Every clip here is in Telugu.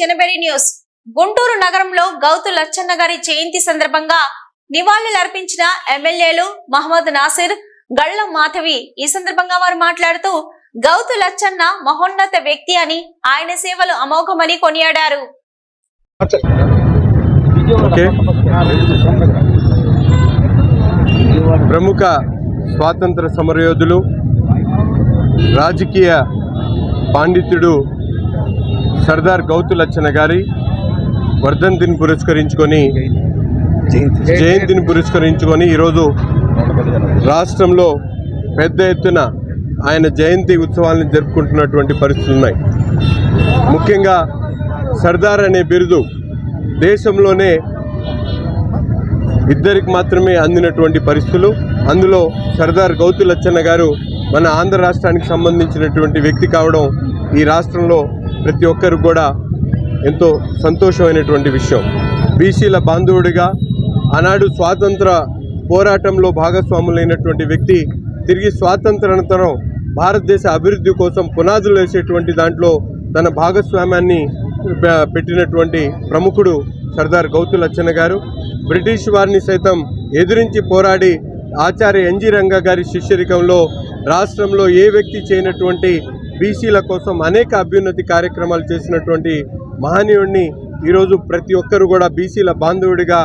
జనబెరి న్యూస్. గుంటూరు నగరంలో గౌతు లచ్చన్న గారి జయంతి సందర్భంగా నివాళులర్పించిన ఎమ్మెల్యేలు మహమ్మద్ నాసిర్ గళ్ళం మాధవి. ఈ సందర్భంగా వారు మాట్లాడుతూ గౌతు లచ్చన్న మహోన్నత వ్యక్తి అని ఆయన సేవలు అమోఘమని కొనియాడారు. ప్రముఖ స్వాతంత్ర సమరయోధులు రాజకీయ పాండిత్యుడు సర్దార్ గౌతు లచ్చన్న గారి వర్ధంతిని పురస్కరించుకొని జయంతిని పురస్కరించుకొని ఈరోజు రాష్ట్రంలో పెద్ద ఎత్తున ఆయన జయంతి ఉత్సవాలను జరుపుకుంటున్నటువంటి పరిస్థితులు ఉన్నాయి. ముఖ్యంగా సర్దార్ అనే బిరుదు దేశంలోనే ఇద్దరికి మాత్రమే అందినటువంటి పరిస్థితులు. అందులో సర్దార్ గౌతు లచ్చన్న గారు మన ఆంధ్ర రాష్ట్రానికి సంబంధించినటువంటి వ్యక్తి కావడం ఈ రాష్ట్రంలో ప్రతి ఒక్కరు కూడా ఎంతో సంతోషమైనటువంటి విషయం. బీసీల బాంధవుడిగా ఆనాడు స్వాతంత్ర పోరాటంలో భాగస్వాములైనటువంటి వ్యక్తి తిరిగి స్వాతంత్రానంతరం భారతదేశ అభివృద్ధి కోసం పునాదులు వేసేటువంటి దాంట్లో తన భాగస్వామ్యాన్ని పెట్టినటువంటి ప్రముఖుడు సర్దార్ గౌతు లచ్చన్న గారు. బ్రిటిష్ వారిని సైతం ఎదిరించి పోరాడి ఆచార్య ఎన్జి రంగ గారి శిష్యరికంలో రాష్ట్రంలో ఏ వ్యక్తి చేయనటువంటి బీసీల కోసం అనేక అభ్యున్నతి కార్యక్రమాలు చేసినటువంటి మహనీయుడిని ఈరోజు ప్రతి ఒక్కరు కూడా బీసీల బాంధవుడిగా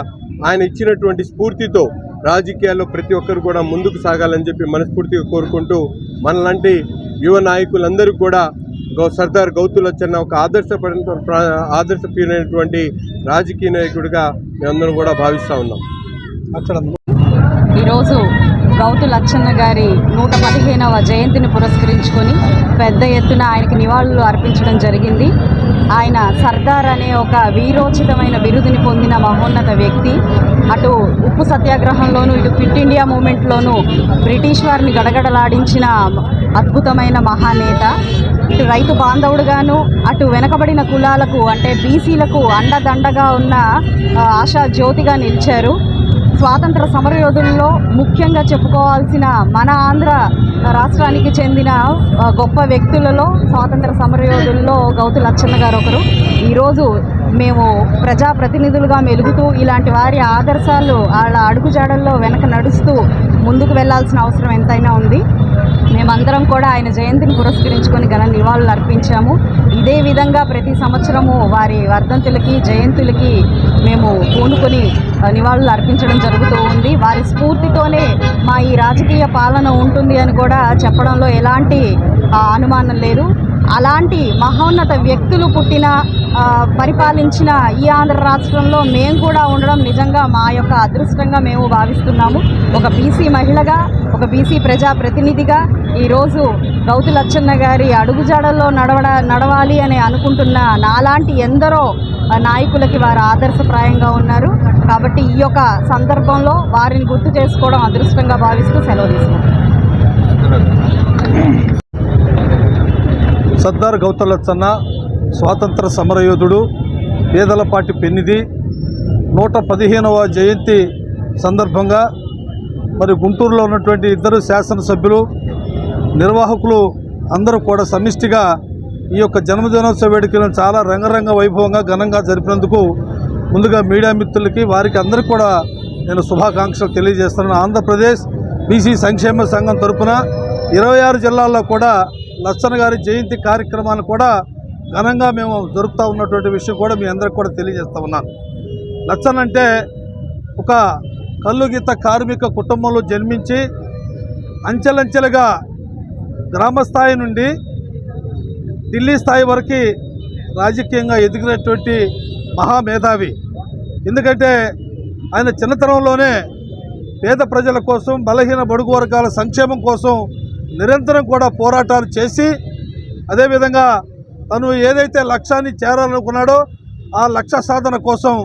ఆయన ఇచ్చినటువంటి స్ఫూర్తితో రాజకీయాల్లో ప్రతి ఒక్కరు కూడా ముందుకు సాగాలని చెప్పి మనస్ఫూర్తిగా కోరుకుంటూ మనలాంటి యువ నాయకులందరూ కూడా గౌ సర్దార్ గౌతులచ్చన్న ఒక ఆదర్శపడిన ఆదర్శపీనటువంటి రాజకీయ నాయకుడిగా మేమందరం కూడా భావిస్తూ ఉన్నాం. ఈరోజు గౌతు లచ్చన్న గారి నూట పదిహేనవ జయంతిని పురస్కరించుకొని పెద్ద ఎత్తున ఆయనకి నివాళులు అర్పించడం జరిగింది. ఆయన సర్దార్ అనే ఒక వీరోచితమైన బిరుదుని పొందిన మహోన్నత వ్యక్తి. అటు ఉప్పు సత్యాగ్రహంలోనూ ఇటు క్విట్ ఇండియా మూమెంట్లోనూ బ్రిటిష్ వారిని గడగడలాడించిన అద్భుతమైన మహానేత. ఇటు రైతు బాంధవుడుగాను అటు వెనకబడిన కులాలకు అంటే బీసీలకు అండదండగా ఉన్న ఆశా జ్యోతిగా నిలిచారు. స్వాతంత్ర సమరయోధుల్లో ముఖ్యంగా చెప్పుకోవాల్సిన మన ఆంధ్ర రాష్ట్రానికి చెందిన గొప్ప వ్యక్తులలో స్వాతంత్ర సమరయోధుల్లో గౌతు లచ్చన్న గారు ఒకరు. ఈరోజు మేము ప్రజాప్రతినిధులుగా మెలుగుతూ ఇలాంటి వారి ఆదర్శాలు వాళ్ళ అడుగుజాడల్లో వెనక నడుస్తూ ముందుకు వెళ్ళాల్సిన అవసరం ఎంతైనా ఉంది. మేమందరం కూడా ఆయన జయంతిని పురస్కరించుకొని ఘన నివాళులు అర్పించాము. ఇదే విధంగా ప్రతి సంవత్సరము వారి వర్ధంతులకి జయంతులకి మేము పూనుకొని నివాళులు అర్పించడం జరుగుతూ ఉంది. వారి స్ఫూర్తితోనే మా ఈ రాజకీయ పాలన ఉంటుంది అని కూడా చెప్పడంలో ఎలాంటి అనుమానం లేదు. అలాంటి మహోన్నత వ్యక్తులు పుట్టిన పరిపాలించిన ఈ ఆంధ్ర రాష్ట్రంలో మేము కూడా ఉండడం నిజంగా మా యొక్క అదృష్టంగా మేము భావిస్తున్నాము. ఒక బీసీ మహిళగా ఒక బీసీ ప్రజా ప్రతినిధిగా ఈరోజు గౌతు లచ్చన్న గారి అడుగుజాడల్లో నడవడ నడవాలి అని అనుకుంటున్న నాలాంటి ఎందరో నాయకులకి వారు ఆదర్శప్రాయంగా ఉన్నారు. కాబట్టి ఈ యొక్క సందర్భంలో వారిని గుర్తు చేసుకోవడం అదృష్టంగా భావిస్తూ సెలవు తీసుకుంటాం సర్దార్ గౌతలచ్చన్న స్వాతంత్ర సమరయోధుడు పేదలపాటి పెన్నిది నూట పదిహేనవ జయంతి సందర్భంగా మరి గుంటూరులో ఉన్నటువంటి ఇద్దరు శాసనసభ్యులు నిర్వాహకులు అందరూ కూడా సమిష్టిగా ఈ యొక్క జన్మదినోత్సవ వేడుకలను చాలా రంగరంగ వైభవంగా ఘనంగా జరిపినందుకు ముందుగా మీడియా మిత్రులకి వారికి అందరికీ కూడా నేను శుభాకాంక్షలు తెలియజేస్తున్నాను. ఆంధ్రప్రదేశ్ బీసీ సంక్షేమ సంఘం తరపున ఇరవై ఆరు జిల్లాల్లో కూడా లచ్చన్న గారి జయంతి కార్యక్రమాన్ని కూడా ఘనంగా మేము జరుపుతూ ఉన్నటువంటి విషయం కూడా మీ అందరికి కూడా తెలియజేస్తా ఉన్నాను. లచ్చన్ అంటే ఒక కల్లుగీత కార్మిక కుటుంబంలో జన్మించి అంచెలంచెలుగా గ్రామ స్థాయి నుండి ఢిల్లీ స్థాయి వరకు రాజకీయంగా ఎదిగినటువంటి మహామేధావి. ఎందుకంటే ఆయన చిన్నతనంలోనే పేద ప్రజల కోసం బలహీన బడుగు వర్గాల సంక్షేమం కోసం నిరంతరం కూడా పోరాటాలు చేసి అదేవిధంగా తను ఏదైతే లక్ష్యాన్ని చేరాలనుకున్నాడో ఆ లక్ష్య సాధన కోసం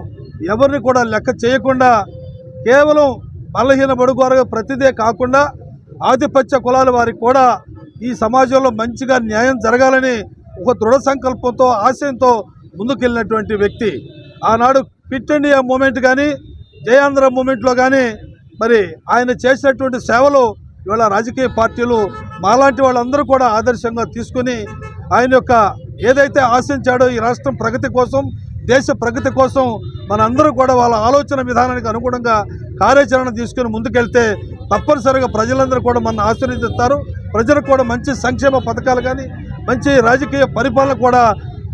ఎవరిని కూడా లెక్క చేయకుండా కేవలం బలహీన బడుగు ప్రతిదే కాకుండా ఆధిపత్య కులాల వారికి కూడా ఈ సమాజంలో మంచిగా న్యాయం జరగాలని ఒక దృఢ సంకల్పంతో ఆశయంతో ముందుకెళ్ళినటువంటి వ్యక్తి. ఆనాడు క్విట్ ఇండియా మూమెంట్ కానీ జయాంధ్ర మూమెంట్లో కానీ మరి ఆయన చేసినటువంటి సేవలు ఇవాళ రాజకీయ పార్టీలు మాలాంటి వాళ్ళందరూ కూడా ఆదర్శంగా తీసుకుని ఆయన యొక్క ఏదైతే ఆశించాడో ఈ రాష్ట్రం ప్రగతి కోసం దేశ ప్రగతి కోసం మనందరూ కూడా వాళ్ళ ఆలోచన విధానానికి అనుగుణంగా కార్యాచరణ తీసుకుని ముందుకెళ్తే తప్పనిసరిగా ప్రజలందరూ కూడా మన ఆశీర్వదిస్తారు. ప్రజలకు కూడా మంచి సంక్షేమ పథకాలు కానీ మంచి రాజకీయ పరిపాలన కూడా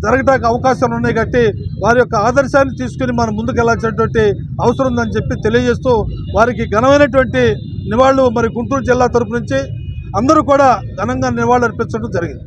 జరగడానికి అవకాశాలు ఉన్నాయి కాబట్టి వారి యొక్క ఆదర్శాన్ని తీసుకుని మనం ముందుకెళ్ళాల్సినటువంటి అవసరం ఉందని చెప్పి తెలియజేస్తూ వారికి ఘనమైనటువంటి నివాళులు మరి గుంటూరు జిల్లా తరపు నుంచి అందరూ కూడా ఘనంగా నివాళులు అర్పించడం జరిగింది.